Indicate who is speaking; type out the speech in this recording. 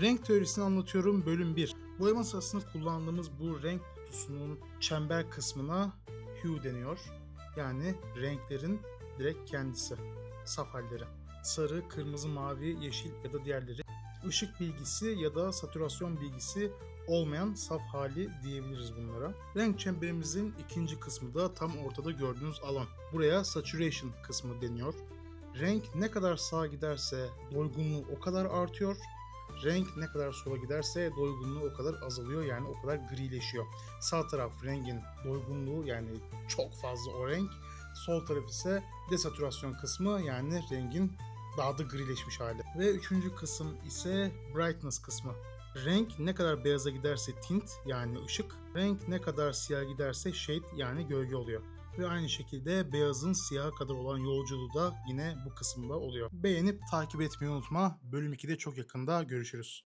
Speaker 1: Renk teorisini anlatıyorum bölüm 1. Boyama sırasında kullandığımız bu renk kutusunun çember kısmına hue deniyor. Yani renklerin direkt kendisi, saf halleri. Sarı, kırmızı, mavi, yeşil ya da diğerleri. Işık bilgisi ya da satürasyon bilgisi olmayan saf hali diyebiliriz bunlara. Renk çemberimizin ikinci kısmı da tam ortada gördüğünüz alan. Buraya saturation kısmı deniyor. Renk ne kadar sağa giderse doygunluğu o kadar artıyor. Renk ne kadar sola giderse doygunluğu o kadar azalıyor yani o kadar grileşiyor. Sağ taraf rengin doygunluğu yani çok fazla o renk. Sol taraf ise desatürasyon kısmı yani rengin daha da grileşmiş hali. Ve üçüncü kısım ise brightness kısmı. Renk ne kadar beyaza giderse tint yani ışık, renk ne kadar siyah giderse shade yani gölge oluyor. Ve aynı şekilde beyazın siyaha kadar olan yolculuğu da yine bu kısımda oluyor. Beğenip takip etmeyi unutma. Bölüm 2'de çok yakında görüşürüz.